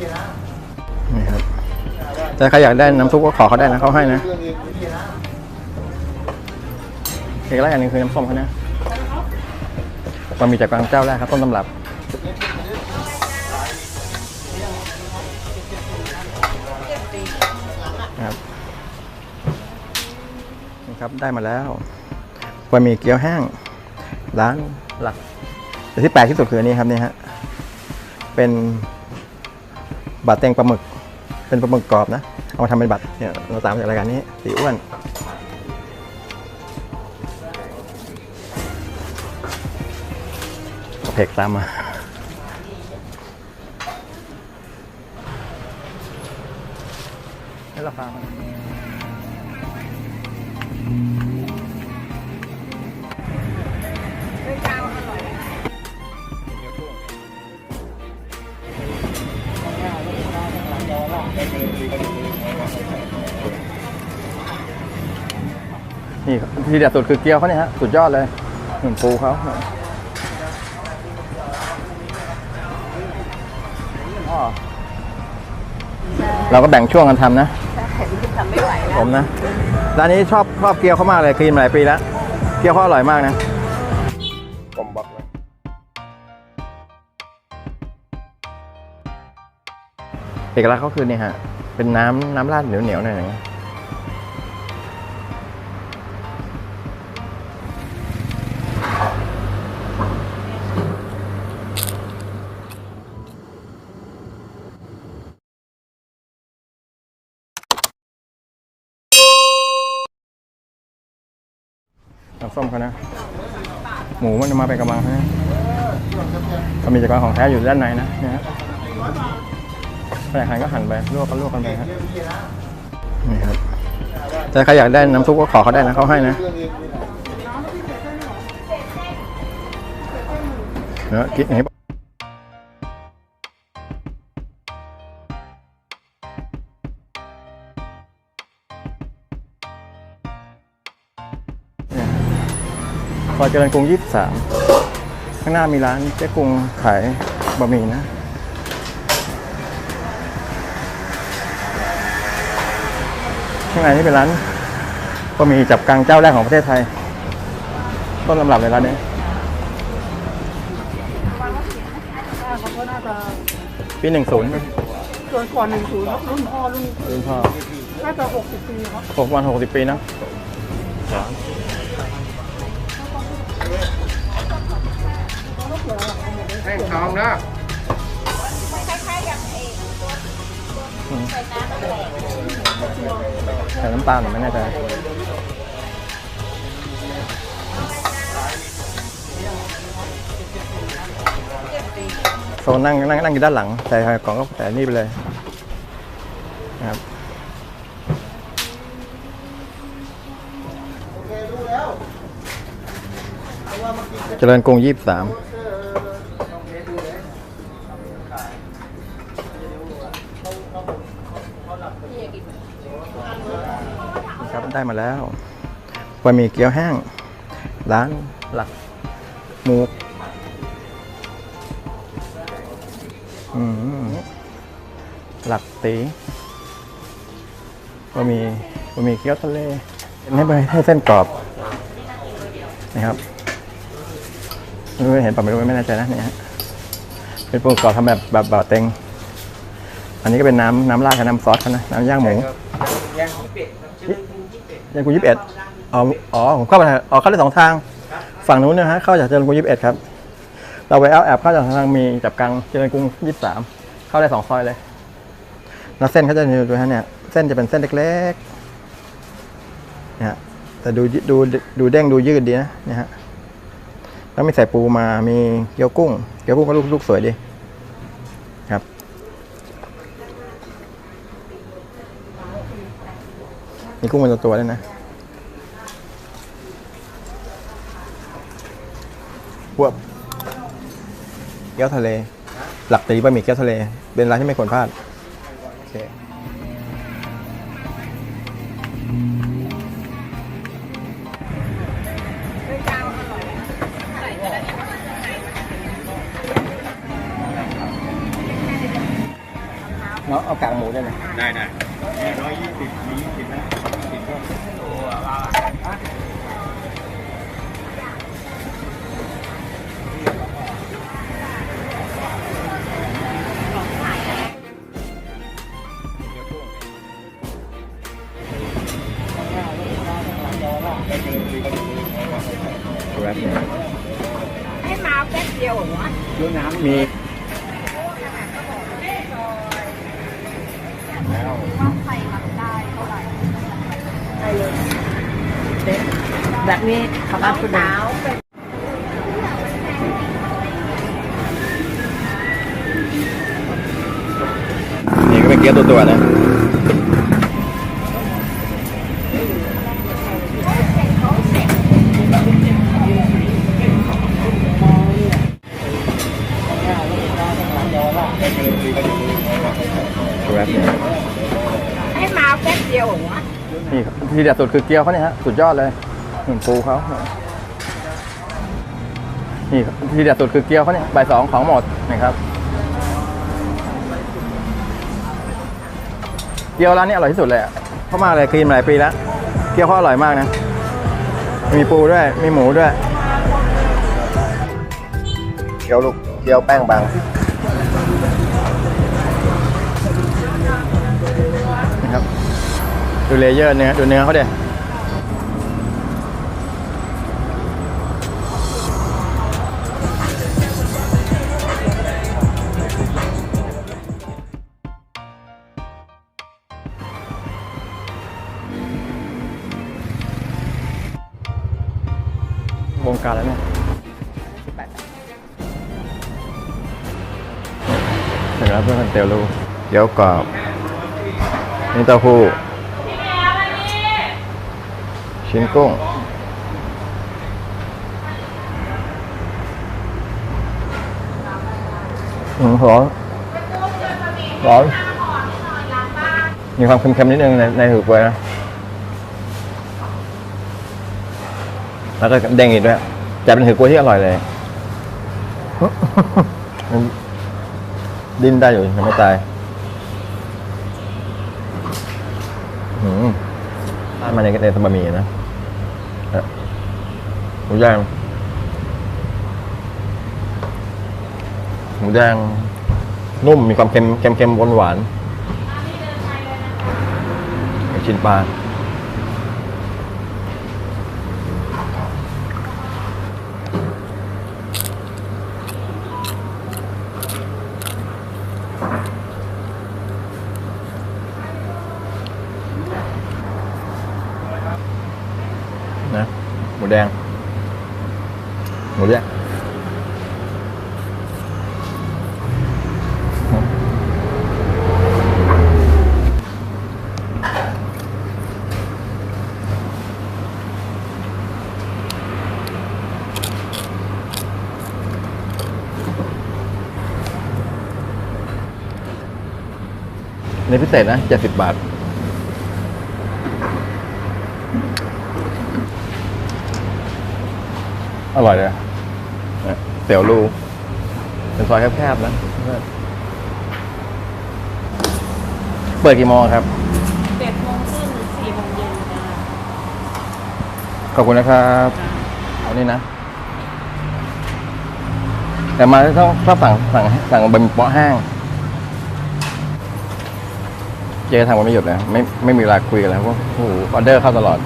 นี่ครับแต่ใครอยากได้น้ำซุปก็ขอเขาได้นะเขาให้นะอีกแล้วอันหนึงคือน้ำส้มเขานะมันมีจากกวางเจ้าแรกครับต้นตำรับครับนี่ครับได้มาแล้วบะหมี่เกี๊ยวแห้งร้านหลักแต่ที่แปลกที่สุดคืออันนี้ครับนี่ฮะเป็น บะเต็งปลาหมึก เป็นปลาหมึกกรอบนะ เอามาทำเป็นบัตรเนี่ยเราตามจากรายการนี้สีอ้วนเอาเพกตามมาให้ราคามัน ทีเด็ดสุดคือเกี๊ยวเขาเนี่ยฮะสุดยอดเลยหนุนปูเขาอ๋อเราก็แบ่งช่วงกันทำนะทำไม่ไหวแล้วผมนะร้านนี้ชอบชอบเกี๊ยวเขามากเลยคลีนมาหลายปีแล้วเกี๊ยวเขาอร่อยมากนะผมบอกเลยเอกลักษณ์เขาคือเนี่ยฮะเป็นน้ำน้ำราดเหนียวเหนียวๆหน่อยๆน้ำ ส้มเขานะ หมูมันจะมาเป็นกระบังเขานะก็มีจักรวาลของแท้อยู่ด้านในนะเนี่ยฮะแปลกหันก็หันไปลวกก็ลวกกันไปฮะนี่ครับแต่ใครอยากได้น้ำซุปก็ขอเขาได้นะเขาให้นะเนาะกินให้ ซอยเจริญกรุง 23 ข้างหน้ามีร้านเจ๊กรุงขายบะหมี่นะข้างในนี่เป็นร้านบะหมี่จับกังเจ้าแรกของประเทศไทย ต้นลำรับเลยร้านนี้เขาก็น่าจะปีหนึ่งศูนย์เกินกว่าหนึ่งศูนย์ครับรุ่นพ่อรุ่นรุ่นพ่อน่าจะหกสิบปีครับหกวันหกสิบปีนะ แห้งทองนะใส่น้ำตาลหรือไม่แน่ใจโซนนั่งนั่งนั่งอยู่ด้านหลัง ใส่กล่องก็ใส่นี่ไปเลยนะครับเจริญกรุงยี่สิบสามครับ ได้มาแล้วบะหมี่เกี๊ยวแห้ง ร้านหลักหมูอืมหลักตีบะหมี่บะหมี่เกี๊ยวทะเลให้ไปให้เส้นกรอบนะครับไม่รู้เห็นป่ะไม่รู้ไม่แน่ใจนะเนี่ยฮะเป็นปูกรอบทำแบบแบบแบบเต็ง อันนี้ก็เป็นน้ำน้ำราดกับน้ำซอสเขานะน้ำย่างหมูย่างของเป็ด ยังกูยี่สิบเอ็ดอ๋ออ๋อผมเข้าไปทางอ๋อเข้าได้สองทาง ฝั่งนู้นนะฮะเข้าจากเจริญกรุงยี่สิบเอ็ดครับเราไปเอาแอบเข้าจากทางมีจับกังเจริญกรุงยี่สิบสามเข้าได้สองซอยเลยแล้วเส้นเขาจะดูฮะเนี่ยเส้นจะเป็นเส้นเล็กๆนี่ยฮะแต่ดูดูดูเด้งดูยืดดีนะนี่ยฮะแล้วมีใส่ปูมามีเกี๊ยวกุ้งเกี๊ยวกุ้งก็ลูกลูกสวยดี ครับ มีกุ้งเป็นตัวๆด้วยนะพวกเกี๊ยวทะเล หลักตีบะหมี่เกี๊ยวทะเล เป็นร้านที่ไม่ควรพลาด โอเคเนาะเอากากหมูได้ไหมได้ได้ ให้มาแป๊บเดียวเหรอดูน้ำมีแล้วใส่รับได้เท่าไหร่ได้เลยเด็กแบบนี้ขับรถหนาวเป็นนี่ก็เป็นเกี๊ยวตัวตัวๆนะ ครับให้มาแป๊บเดียวเหรอนี่ครับทีเด็ดสุดคือเกี๊ยวเขาเนี่ยฮะสุดยอดเลยหนึ่งปูเขานี่ครับทีเด็ดสุดคือเกี๊ยวเขาเนี่ยใบายสองของหมดนะครับเกี๊ยวร้านนี้อร่อยที่สุดเลยอะเพราะมากเลยกินมาหลายปีแล้วเกี๊ยวเขาอร่อยมากนะ มีปูด้วยมีหมูด้วยเกี๊ยวลูกเกี๊ยวแป้งบาง ดูเลเยอร์เนื้อดูเนื้อเขาเด็วงการแล้วเนี่ยเสร็จแล้วเพื่อนเตียวรูเกี๊ยวกรอบนี่เต้าหู้ ชิ้นกุ้งอืมร้อนร้อนมีความเค็มๆนิดนึงในในหือกล้วยนะ แล้วก็เด้งอีกด้วยแต่เป็นหือกล้วยที่อร่อยเลยมันดิ้นได้อยู่ยังไม่ตายอืมร้านมาในในสบะหมี่นะเอ่อ หมูแดงหมูแดงนุ่มมีความเค็มเค็มเค็มหวานหวานๆชิ้นปลานะหมู แดง หมูแดงในพิเศษนะเจ็ดสิบบาท อร่อยเลยเนี่ยเตี๋ยวรูเป็นซอยแคบๆนะเปิดกี่โมงครับเจ็ดโมงครึ่งถึงสี่โมงเย็นจ้าขอบคุณนะครับเอานี่นะ แต่มาต้องชอบสั่งสั่งสั่งบะหมี่เปาะแห้งเจ๊ทำกันไม่หยุดนะไม่ไม่มีเวลาคุยกันแล้วเพราะโอ้โหออเดอร์เข้าตลอด